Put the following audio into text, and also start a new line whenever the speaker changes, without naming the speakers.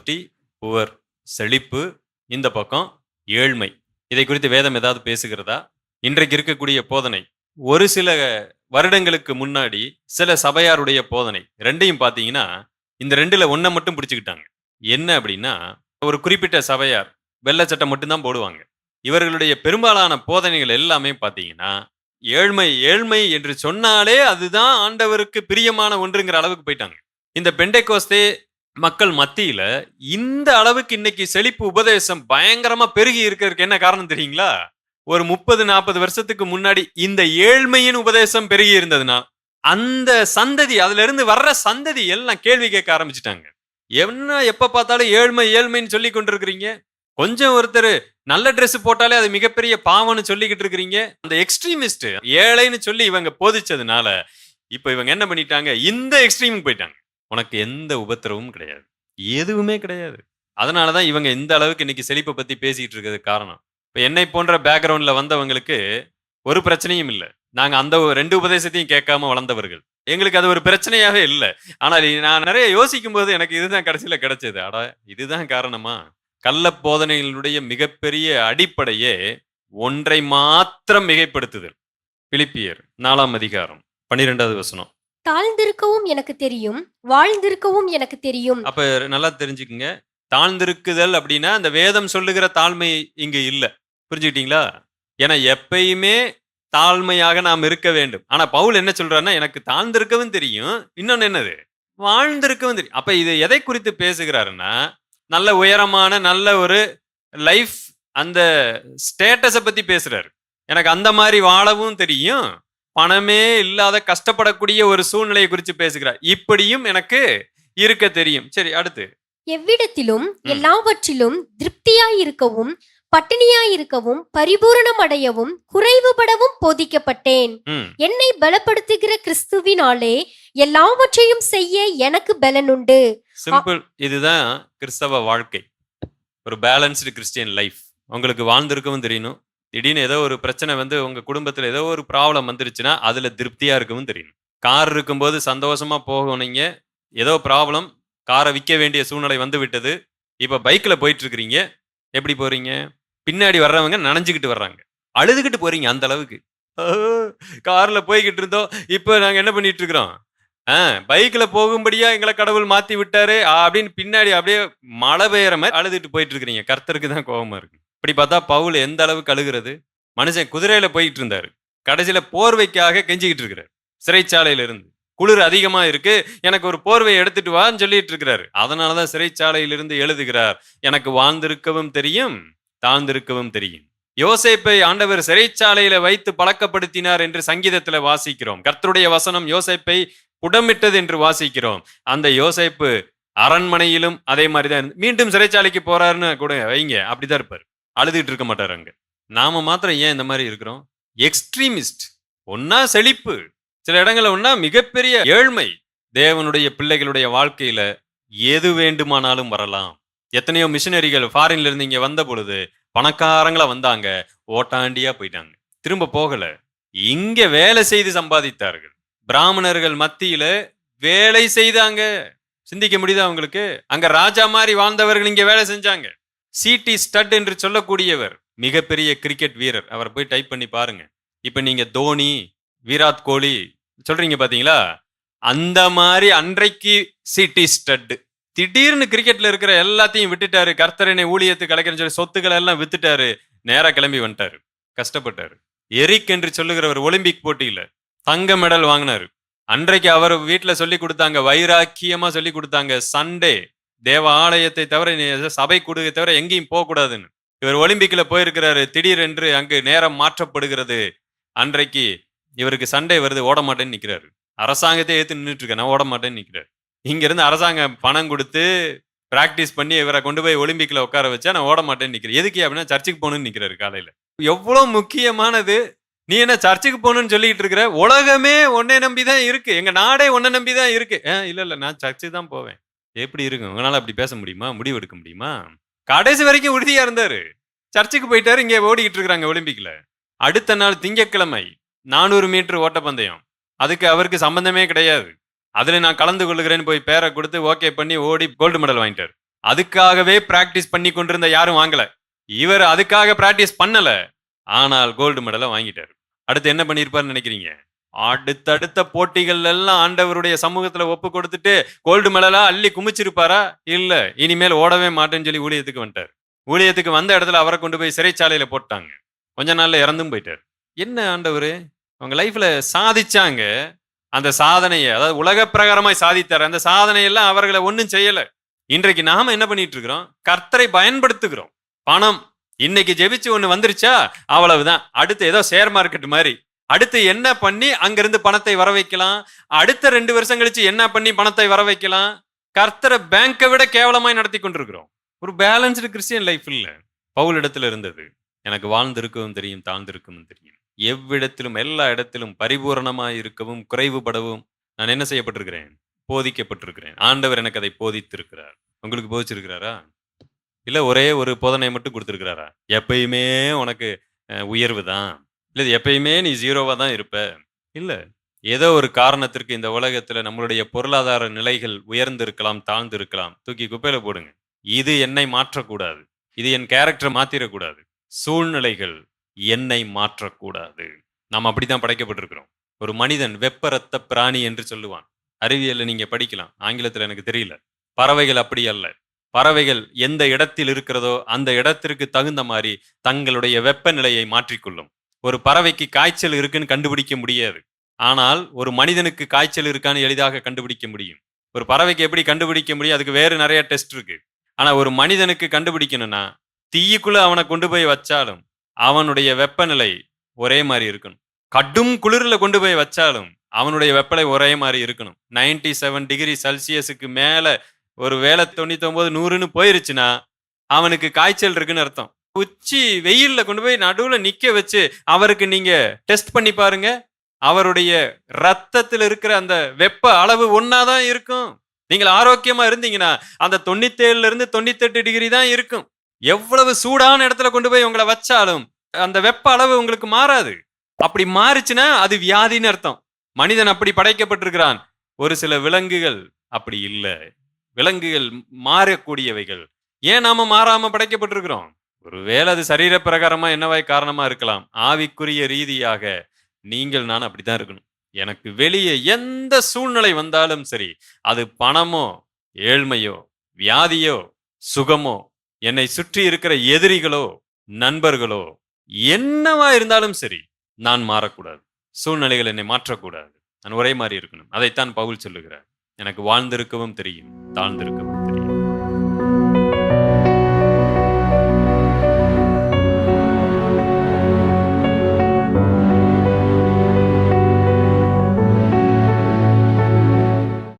Prosperity poor செழிப்பு இந்த பக்கம் ஏழ்மை. இதை குறித்து வேதம் ஏதாவது பேசுகிறதா? இன்றைக்கு இருக்கக்கூடிய போதனை. ஒரு சில வருடங்களுக்கு முன்னாடி சில சபையாருடைய போதனை. ரெண்டையும் பார்த்தீங்கன்னா இந்த ரெண்டுல ஒன்றை மட்டும் பிடிச்சிக்கிட்டாங்க. என்ன அப்படின்னா ஒரு குறிப்பிட்ட சபையார் வெள்ளை சட்டை மட்டும்தான் போடுவாங்க. இவர்களுடைய பெரும்பாலான போதனைகள் எல்லாமே பார்த்தீங்கன்னா ஏழ்மை ஏழ்மை என்று சொன்னாலே அதுதான் ஆண்டவருக்கு பிரியமான ஒன்றுங்கிற அளவுக்கு போயிட்டாங்க. இந்த பெண்டைக்கோஸ்தே மக்கள் மத்தியில இந்த அளவுக்கு இன்னைக்கு செழிப்பு உபதேசம் பயங்கரமா பெருகி இருக்கிறதுக்கு என்ன காரணம் தெரியுங்களா? ஒரு முப்பது நாற்பது வருஷத்துக்கு முன்னாடி இந்த ஏழ்மையின் உபதேசம் பெருகி இருந்ததுன்னா அந்த சந்ததி அதுல இருந்து வர்ற சந்ததி எல்லாம் கேள்வி கேட்க ஆரம்பிச்சிட்டாங்க. என்ன எப்ப பார்த்தாலும் ஏழ்மை ஏழ்மைன்னு சொல்லி கொண்டிருக்கிறீங்க? கொஞ்சம் ஒருத்தர் நல்ல ட்ரெஸ் போட்டாலே அது மிகப்பெரிய பாவம்னு சொல்லிக்கிட்டு இருக்கிறீங்க. அந்த எக்ஸ்ட்ரீமிஸ்ட் ஏழைன்னு சொல்லி இவங்க போதிச்சதுனால இப்ப இவங்க என்ன பண்ணிட்டாங்க? இந்த எக்ஸ்ட்ரீமுக்கு போயிட்டாங்க. உனக்கு எந்த உபத்திரவும் கிடையாது. எதுவுமே கிடையாது. அதனாலதான் இவங்க இந்த அளவுக்கு இன்னைக்கு செழிப்பை பற்றி பேசிகிட்டு இருக்கிறது காரணம். இப்போ என்னை போன்ற பேக்ரவுண்டில் வந்தவங்களுக்கு ஒரு பிரச்சனையும் இல்லை. நாங்கள் அந்த ஒரு ரெண்டு உபதேசத்தையும் கேட்காம வளர்ந்தவர்கள். எங்களுக்கு அது ஒரு பிரச்சனையாகவே இல்லை. ஆனால் நான் நிறைய யோசிக்கும் போது எனக்கு இதுதான் கடைசியில் கிடைச்சது. அடா இதுதான் காரணமா? கள்ள போதனைகளுடைய மிகப்பெரிய அடிப்படையே ஒன்றை மாத்திரம் மிகைப்படுத்துதல். பிலிப்பியர் நாலாம் அதிகாரம் பன்னிரெண்டாவது வசனம்.
தாழ்ந்திருக்கவும் எனக்கு தெரியும் வாழ்ந்திருக்கவும் எனக்கு தெரியும்.
அப்ப நல்லா தெரிஞ்சுக்குங்க. தாழ்ந்திருக்குதல் அப்படின்னா அந்த வேதம் சொல்லுகிற தாழ்மை இங்க இல்ல. புரிஞ்சுக்கிட்டீங்களா? ஏன்னா எப்பயுமே தாழ்மையாக நாம் இருக்க வேண்டும். ஆனா பவுல் என்ன சொல்றாருன்னா எனக்கு தாழ்ந்திருக்கவும் தெரியும் இன்னொன்னு என்னது? வாழ்ந்திருக்கவும் தெரியும். அப்ப இது எதை குறித்து பேசுகிறாருன்னா நல்ல உயரமான நல்ல ஒரு லைஃப் அந்த ஸ்டேட்டஸை பத்தி பேசுறாரு. எனக்கு அந்த மாதிரி வாழவும் தெரியும் பணமே இல்லாத கஷ்டப்படக்கூடிய ஒரு சூழ்நிலையை குறித்து பேசுகிறார். இப்படியும் எனக்கு இருக்க தெரியும். சரி அடுத்து.
எவ்விடத்திலும். எல்லாவற்றிலும் திருப்தியாயிருக்கவும் பட்டினியாயிருக்கவும் பரிபூரணம் அடையவும் குறைவுபடவும் போதிக்கப்பட்டேன். என்னை பலப்படுத்துகிற கிறிஸ்துவினாலே எல்லாவற்றையும் செய்ய எனக்கு பலனுண்டு.
சிம்பிள் இதுதான் கிறிஸ்தவ வாழ்க்கை. ஒரு பேலன்ஸ்டு கிறிஸ்டியன் லைஃப் உங்களுக்கு வாழ்ந்திருக்கவும் தெரியணும் திடீர்னு ஏதோ ஒரு பிரச்சனை வந்து உங்க குடும்பத்துல ஏதோ ஒரு ப்ராப்ளம் வந்துருச்சுன்னா அதுல திருப்தியா இருக்கவும் தெரியும். கார் இருக்கும்போது சந்தோஷமா போகணுங்க ஏதோ ப்ராப்ளம் காரை விற்க வேண்டிய சூழ்நிலை வந்து விட்டது. இப்போ பைக்கில் போயிட்டு இருக்கிறீங்க எப்படி போறீங்க? பின்னாடி வர்றவங்க நனைஞ்சுக்கிட்டு வர்றாங்க. அழுதுகிட்டு போறீங்க அந்த அளவுக்கு. காரில் போய்கிட்டு இருந்தோம். இப்போ நாங்கள் என்ன பண்ணிட்டு இருக்கிறோம் ஆ பைக்கில் போகும்படியா எங்களை கடவுள் மாற்றி விட்டாரு ஆ, அப்படின்னு பின்னாடி அப்படியே மழை பெய்யற மாதிரி அழுதுட்டு போயிட்டு இருக்கிறீங்க கர்த்தருக்கு தான் கோபமாக இருக்கு. இப்படி பார்த்தா பவுல் எந்த அளவுக்கு அழுகிறது? மனுஷன் குதிரையில போயிட்டு இருந்தாரு கடைசியில போர்வைக்காக கெஞ்சிக்கிட்டு இருக்கிறார். சிறைச்சாலையில இருந்து குளிர் அதிகமா இருக்கு. எனக்கு ஒரு போர்வை எடுத்துட்டு வான்னு சொல்லிட்டு இருக்கிறாரு. அதனாலதான் சிறைச்சாலையிலிருந்து எழுதுகிறார். எனக்கு வாழ்ந்திருக்கவும் தெரியும் தாழ்ந்திருக்கவும் தெரியும். யோசேப்பை ஆண்டவர் சிறைச்சாலையில வைத்து பழக்கப்படுத்தினார் என்று சங்கீதத்துல வாசிக்கிறோம். கர்த்தருடைய வசனம் யோசேப்பை புடமிட்டது என்று வாசிக்கிறோம். அந்த யோசைப்பு அரண்மனையிலும் அதே மாதிரி தான் இருந்து- மீண்டும் சிறைச்சாலைக்கு போறாருன்னு கூட வைங்க அப்படிதான் இருப்பார். அழுதுகிட்டு இருக்க மாட்டார் அங்க. நாம மாத்திரம் ஏன் இந்த மாதிரி இருக்கிறோம்? எக்ஸ்ட்ரீமிஸ்ட் ஒன்னா செழிப்பு. சில இடங்கள்ல ஒன்னா மிகப்பெரிய ஏழ்மை. தேவனுடைய பிள்ளைகளுடைய வாழ்க்கையில எது வேண்டுமானாலும் வரலாம். எத்தனையோ மிஷினரிகள் ஃபாரின்ல இருந்து இங்க வந்த பொழுது பணக்காரங்களா வந்தாங்க. ஓட்டாண்டியா போயிட்டாங்க. திரும்ப போகல. இங்க வேலை செய்து சம்பாதித்தார்கள். பிராமணர்கள் மத்தியில வேலை செய்தாங்க. சிந்திக்க முடியுதா அவங்களுக்கு அங்க ராஜா மாதிரி வாழ்ந்தவர்கள் இங்க வேலை செஞ்சாங்க. சிடி ஸ்டட் என்று சொல்லக்கூடியவர் மிகப்பெரிய கிரிக்கெட் வீரர். அவரை போய் டைப் பண்ணி பாருங்க. இப்போ நீங்க தோனி விராட் கோலி சொல்றீங்க பாத்தீங்களா? அந்த மாதிரி அன்றைக்கு சிடி ஸ்டட் திடீர்னு கிரிக்கெட்ல இருக்கிற எல்லாத்தையும் விட்டுட்டாரு. கர்த்தரனை ஊழியத்துக்கு கலைக்கிறேன்னு சொல்லி சொத்துக்களை எல்லாம் வித்துட்டாரு. நேராக கிளம்பி வந்துட்டாரு. கஷ்டப்பட்டாரு. எரிக் என்று சொல்லுகிறவர் ஒலிம்பிக் போட்டியில தங்க மெடல் வாங்கினாரு. அன்றைக்கு அவர் வீட்டில் சொல்லி கொடுத்தாங்க வைராக்கியமா சொல்லி கொடுத்தாங்க சண்டே தேவ ஆலயத்தை தவிர நீ சபை கொடுக்க தவிர எங்கேயும் போகக்கூடாதுன்னு இவர் ஒலிம்பிக்கில் போயிருக்கிறாரு. திடீரென்று அங்கு நேரம் மாற்றப்படுகிறது. அன்றைக்கு இவருக்கு சண்டை வருது. ஓட மாட்டேன்னு நிற்கிறாரு அரசாங்கத்தை ஏற்று நின்றுட்டு இருக்க நான் ஓட மாட்டேன்னு நிக்கிறாரு இங்கிருந்து அரசாங்கம் பணம் கொடுத்து பிராக்டிஸ் பண்ணி இவரை கொண்டு போய் ஒலிம்பிக்கில் உட்கார வச்சா நான் ஓட மாட்டேன்னு நிற்கிறேன் எதுக்கு அப்படின்னா சர்ச்சுக்கு போகணும்னு நிற்கிறாரு காலையில். எவ்வளோ முக்கியமானது. நீ என்ன சர்ச்சுக்கு போகணும்னு சொல்லிட்டு இருக்கிற? உலகமே உன்னை நம்பி தான் இருக்கு. எங்கள் நாடே உன்னை நம்பி தான் இருக்கு. "ஆ, இல்லை இல்லை. நான் சர்ச்சுக்கு தான் போவேன். எப்படி இருக்கு உங்களால அப்படி பேச முடியுமா? முடிவு எடுக்க முடியுமா? கடைசி வரைக்கும் உறுதியா இருந்தாரு. சர்ச்சுக்கு போயிட்டாரு இங்கே ஓடிக்கிட்டு இருக்கிறாங்க ஒலிம்பிக்கில் அடுத்த நாள் திங்கக்கிழமை நானூறு மீட்டர் ஓட்டப்பந்தயம். அதுக்கு அவருக்கு சம்பந்தமே கிடையாது. அதில் நான் கலந்து கொள்ளுகிறேன்னு போய் பேரை கொடுத்து ஓகே பண்ணி ஓடி கோல்டு மெடல் வாங்கிட்டாரு. அதுக்காகவே பிராக்டிஸ் பண்ணி கொண்டிருந்த யாரும் வாங்கலை. இவர் அதுக்காக பிராக்டிஸ் பண்ணல. ஆனால் கோல்டு மெடலை வாங்கிட்டாரு. அடுத்து என்ன பண்ணியிருப்பாருன்னு நினைக்கிறீங்க? அடுத்தடுத்த போட்டிகள் எல்லாம் ஆண்டவருடைய சமூகத்துல ஒப்பு கொடுத்துட்டு கோல்டு மெடலா அள்ளி குமிச்சிருப்பாரா? இல்ல. இனிமேல் ஓடவே மாட்டேன்னு சொல்லி ஊழியத்துக்கு வந்துட்டார். ஊழியத்துக்கு வந்த இடத்துல அவரை கொண்டு போய் சிறைச்சாலையில போட்டாங்க. கொஞ்ச நாள்ல இறந்தும் போயிட்டார். என்ன ஆண்டவர்? அவங்க லைஃப்ல சாதிச்சாங்க. அந்த சாதனையை அதாவது உலக பிரகாரமாய் சாதித்தார். அந்த சாதனையெல்லாம் அவர்களை ஒன்றும் செய்யல. இன்றைக்கு நாம என்ன பண்ணிட்டு இருக்கிறோம் கர்த்தரை பயன்படுத்துகிறோம். பணம். இன்னைக்கு ஜெபிச்சு ஒன்று வந்துருச்சா? அவ்வளவுதான். அடுத்து ஏதோ ஷேர் மார்க்கெட் மாதிரி. அடுத்து என்ன பண்ணி அங்கிருந்து பணத்தை வர வைக்கலாம் அடுத்த ரெண்டு வருஷம் கழிச்சு என்ன பண்ணி பணத்தை வர வைக்கலாம் கர்த்தரை பேங்கை விட கேவலமாய் நடத்தி கொண்டிருக்கிறோம். ஒரு பேலன்ஸ்டு கிறிஸ்டியன் லைஃப் இல்லை. பவுல் இடத்துல இருந்தது. எனக்கு வாழ்ந்திருக்கவும் தெரியும் தாழ்ந்திருக்கவும் தெரியும். எவ்விடத்திலும் எல்லா இடத்திலும் பரிபூரணமாய் இருக்கவும் குறைவுபடவும் நான் என்ன செய்யப்பட்டிருக்கிறேன்? போதிக்கப்பட்டிருக்கிறேன். ஆண்டவர் எனக்கு அதை போதித்திருக்கிறார். உங்களுக்கு போதிச்சிருக்கிறாரா? இல்லை ஒரே ஒரு போதனை மட்டும் கொடுத்துருக்கிறாரா? எப்பயுமே உனக்கு உயர்வு தான். இல்ல இது எப்பயுமே நீ ஜீரோவா தான் இருப்ப. இல்ல. ஏதோ ஒரு காரணத்திற்கு இந்த உலகத்துல நம்மளுடைய பொருளாதார நிலைகள் உயர்ந்து இருக்கலாம் தாழ்ந்து இருக்கலாம் தூக்கி குப்பையில போடுங்க. இது என்னை மாற்றக்கூடாது. இது என் கேரக்டரை மாத்திரக்கூடாது. சூழ்நிலைகள் என்னை மாற்றக்கூடாது. நாம் அப்படித்தான் படைக்கப்பட்டிருக்கிறோம். ஒரு மனிதன் வெப்பரத்த பிராணி என்று சொல்லுவான். அறிவியல்ல நீங்க படிக்கலாம். ஆங்கிலத்துல எனக்கு தெரியல. பறவைகள் அப்படி அல்ல. பறவைகள் எந்த இடத்தில் இருக்கிறதோ அந்த இடத்திற்கு தகுந்த மாதிரி தங்களுடைய வெப்பநிலையை மாற்றிக்கொள்ளும். ஒரு பறவைக்கு காய்ச்சல் இருக்குன்னு கண்டுபிடிக்க முடியாது. ஆனால் ஒரு மனிதனுக்கு காய்ச்சல் இருக்கான்னு எளிதாக கண்டுபிடிக்க முடியும். ஒரு பறவைக்கு எப்படி கண்டுபிடிக்க முடியும்? அதுக்கு வேறு நிறைய டெஸ்ட் இருக்கு. ஆனால் ஒரு மனிதனுக்கு கண்டுபிடிக்கணும்னா தீயுக்குள்ள அவனை கொண்டு போய் வச்சாலும் அவனுடைய வெப்பநிலை ஒரே மாதிரி இருக்கணும். கடும் குளிரில் கொண்டு போய் வச்சாலும் அவனுடைய வெப்பநிலை ஒரே மாதிரி இருக்கணும். 97 செவன் டிகிரி செல்சியஸுக்கு மேலே ஒரு வேலை தொண்ணூத்தொம்பது நூறுன்னு போயிருச்சுன்னா அவனுக்கு காய்ச்சல் இருக்குன்னு அர்த்தம். உச்சி வெயில்ல கொண்டு போய் நடுவுல நிக்க வச்சு அவருக்கு நீங்க டெஸ்ட் பண்ணி பாருங்க. அவருடைய ரத்தத்தில் இருக்கிற அந்த வெப்ப அளவு ஒன்னாதான் இருக்கும். நீங்கள் ஆரோக்கியமா இருந்தீங்கன்னா அந்த தொண்ணூத்தேழுல இருந்து தொண்ணூத்தெட்டு டிகிரி தான் இருக்கும். எவ்வளவு சூடான இடத்துல கொண்டு போய் உங்களை வச்சாலும் அந்த வெப்ப அளவு உங்களுக்கு மாறாது. அப்படி மாறுச்சுன்னா அது வியாதின்னு அர்த்தம். மனிதன் அப்படி படைக்கப்பட்டிருக்கிறான். ஒரு சில விலங்குகள் அப்படி இல்லை. விலங்குகள் மாறக்கூடியவைகள். ஏன் நாம மாறாம படைக்கப்பட்டிருக்கிறோம்? ஒருவேளை அது சரீர பிரகாரமா என்னவாய் காரணமா இருக்கலாம். ஆவிக்குரிய ரீதியாக நீங்கள் நான் அப்படித்தான் இருக்கணும். எனக்கு வெளியே எந்த சூழ்நிலை வந்தாலும் சரி அது பணமோ ஏழ்மையோ வியாதியோ சுகமோ என்னை சுற்றி இருக்கிற எதிரிகளோ நண்பர்களோ என்னவா இருந்தாலும் சரி நான் மாறக்கூடாது. சூழ்நிலைகள் என்னை மாற்றக்கூடாது. நான் ஒரே மாதிரி இருக்கணும். அதைத்தான் பவுல் சொல்லுகிறார். எனக்கு வாழ்ந்திருக்கவும் தெரியும் தாழ்ந்திருக்கவும் தெரியும்.